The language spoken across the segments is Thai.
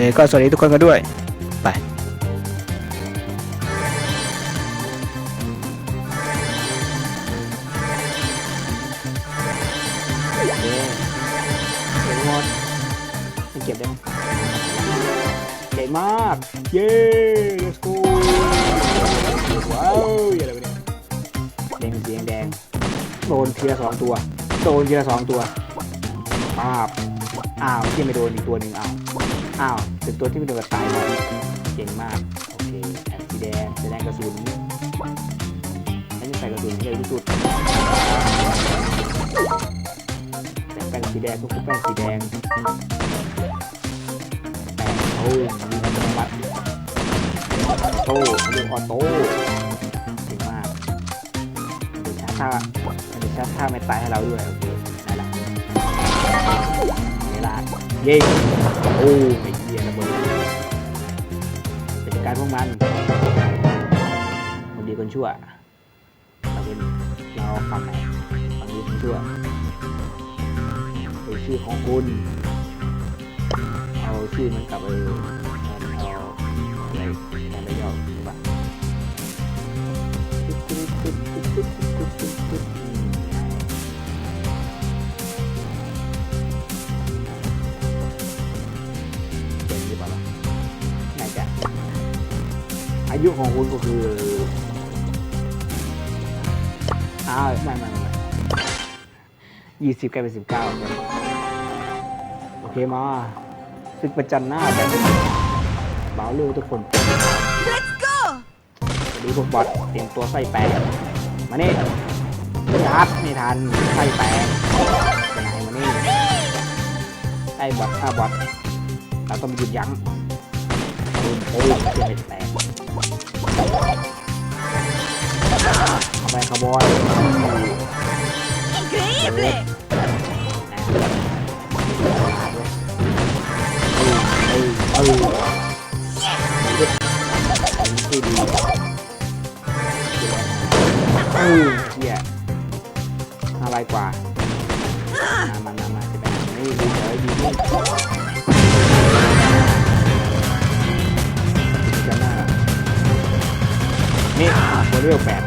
เคก็สวัสดีทุกคนกันด้วย ไปเย้เก็บหมดไม่เก็บได้ไหมเก่งมาก เย้ let's go ว้าวเหี้ยอะไรวะเนี่ยแดงสีแดงโดนทีละสองตัว โดนทีละสองตัวป้าบอ้าวที่ไม่โดนอีกตัวหนึ่งอ้าว อ้าวเป็นตัวที่ไม่โดนก็ตายหมดเก่งมาก โอเคแอนสีแดงแสดงกระสุนฉันจะใส่กระสุนให้เยอะที่สุดแต่แป้งสีแดงก็คือแป้งสีแดงแป้งโอ้ยมีอัตโนมัติโต้เรียกออโต้เก่งมากเดี๋ยวชาร์จท่าเดี๋ยวชาท่าไม่ตายให้เราด้วยโอเคได้ละเวลาเย้ โอ้ไอ้เหี้ยระเบิดเป็นการพวกมัน คนดีคนชั่วเราเป็นเราฝั่งไหนฝั่งดีคนชั่วเอาชื่อของคุณ เอาชื่อมันกลับไป ของคุณก็คืออ้าวไม่ไม่ไม่ยี่สิบกลายเป็นสิบเก้าโอเคมาศึกประจันหน้ากันเบาเร็วทุกคน Let's go! วันนี้พวกบอทเตรียมตัวไส้แปลงมานี่ยัดไม่ทันไส้แปลงไปไหนมานี่ไอ้บอทถ้าบอทเราต้องหยุดยั้งตูมตูมจะไม่แตก เข้าไปขบอย Increíble! เออเออที่ดีเออเฮียอะไรกว่ามา นี่โมเดลแปด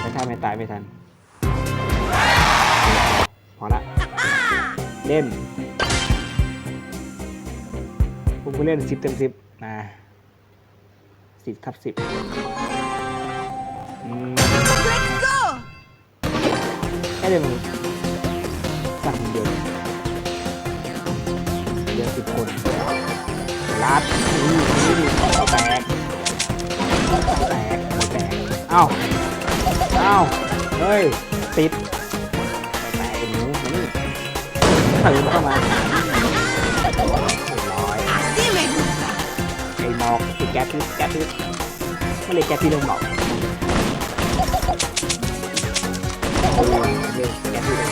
ไม่ทันไม่ตายไม่ทัน พอละ เล่น ผมก็เล่นสิบเต็มสิบนะสิบทับสิบอืม Let's go! แค่เดียวมันสั่งเดียวเดียวสิบคนลัดนี่นี่แตก แตกแตกเอ้าเอ้าเฮ้ยติดแตกไอ้หนูมานี่ตื่นเข้ามาเรียบร้อย Así me gusta. ไอ้หมอกไอ้แก๊สพิษแก๊สพิษไม่เลยแก๊สพิษลงหมอกโอ้ยเรียกแก๊สพิษเลย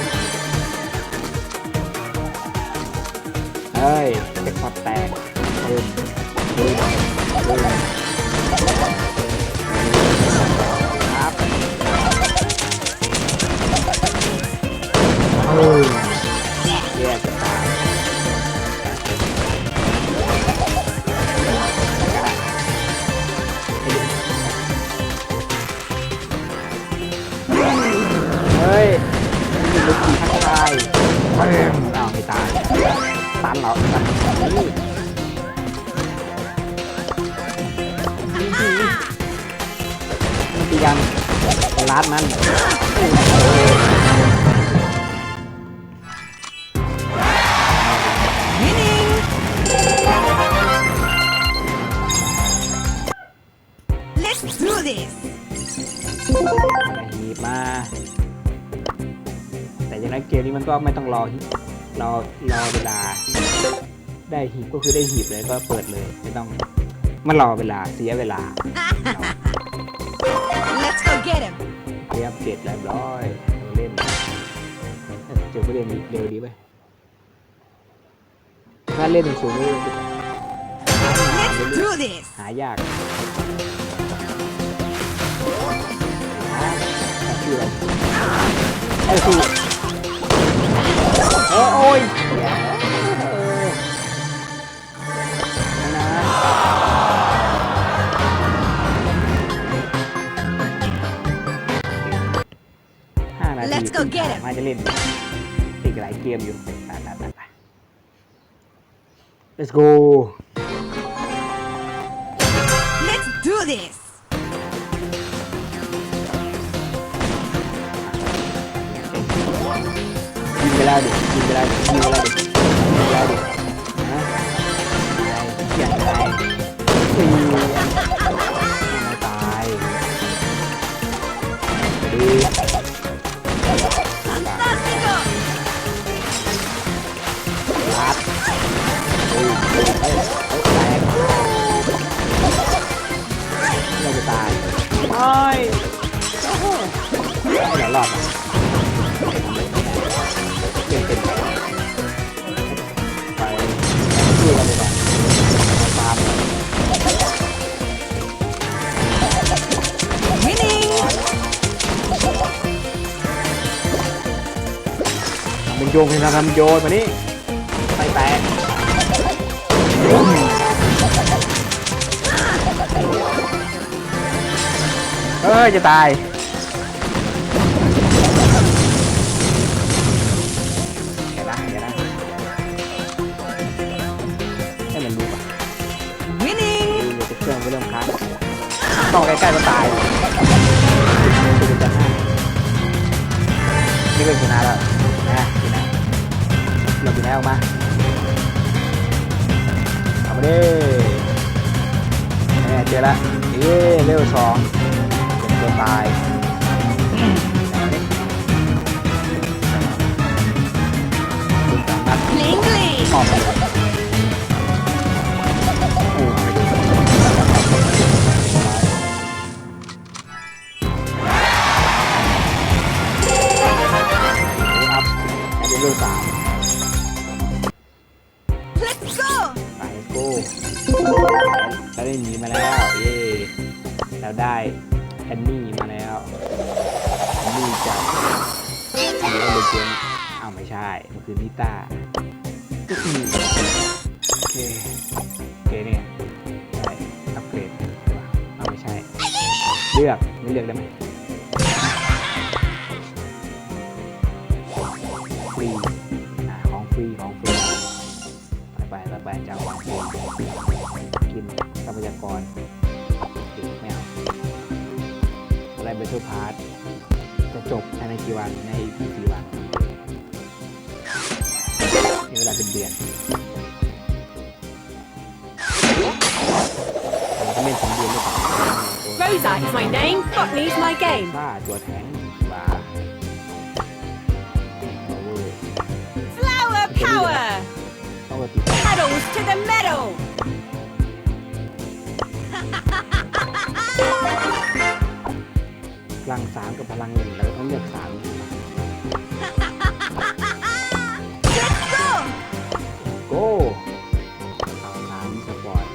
เฮ้ยเป็นพอตแตกปึ้มปึ้มปึ้มครับ ลูกทีทักทายเฮ้ยอ้าวไม่ตายตันเหรอตันนี่มันตีกันร้านมัน กมนี้มันก็ไม่ต้องรอรอรอเวลา ได้หีบก็คือได้หีบเลยก็เปิดเลยไม่ต้องมารอเวลาเสียเวลา Let's go get him! เรียบเสร็จเรียบร้อยเอาเล่นเอ้ยเจอผู้เล่นเร็วดีไปถ้าเล่นสูงๆนี่ Let's do this! หายากหาชื่อ Let's go get him. Let's go. Let's do this. ไปแล้ดิยิงไปแล้ดิยิงไปแล้ดิยิงไปแล้ดิฮะเขียนอะไรตีไม่ตายดี โยงเป็นทำโยนมานี่ไปแตกเอ้ยจะตายเดี๋ยวนะเดี๋ยวนะให้มันรู้ป่ะ Winning. ดูเลยจะเครื่องก็เริ่มค้างต้องใกล้ๆก็ตายนี่เป็นชนะแล้วนะ ชนะเราชนะออกมาเอามาดิแม่เจอละเย้เร็วสองเป็นตัวตายคุณสามารถ Bling ออกมา ก้เราได้หนีมาแล้ว เย่เราได้แอนนี่มาแล้วแอนนี่จากดีโอเลเจนอ้าวไม่ใช่ มันคือนิต้าอื้อหือโอเคโอเคเนี่ยได้อัปเกรดเอาไม่ใช่ เลือกไม่เลือกได้ไหม ทรัพยากรกินไม่เอาอะไรเบทเทิลพาร์ทจะจบภายในกี่วันในที่สี่วันมีเวลาเป็นเดือนเราต้องเล่นสองเดือนด้วยกัน Rosa is my name. Botany's my game. บ้าตัวแทงบ้าเอาเว้ย Flower power. ต้องกติด Pedals to the meadow. พลังสามกับพลังหนึ่งเราต้องเลือกสาม Let's go. โก้เอาสามสปอร์ต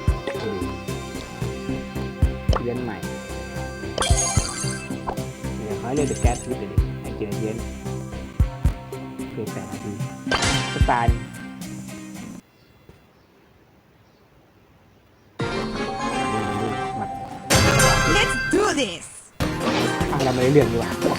ดูเรียนใหม่ เดี๋ยวเขาให้เรียนเดอะแก๊สวิดเลยดิไอ้เจนเย็นเกิดแปดนาทีสตาร์ this. อะเราไม่ได้เรื่องดีกว่า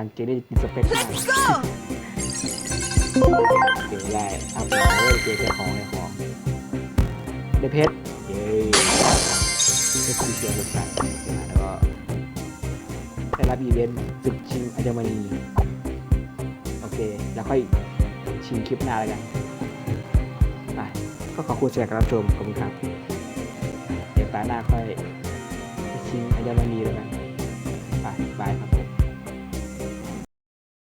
าทานเกได้กินสเปคมาก Let's go. เดี๋ยวแรกเอาไปเลยเจอเจ้าของในของได้เพชร เย้ได้สีเขียวสดใสแล้วก็ได้รับอีเวนต์ศึกชิงอัญมณีโอเค แล้วค่อยชิงคลิปหน้าแล้วกันไปก็ขอบคุณสำหรับการรับชมขอบคุณครับ เดี๋ยวตาหน้าค่อยไปชิงอัญมณีแล้วกันไปบายครับ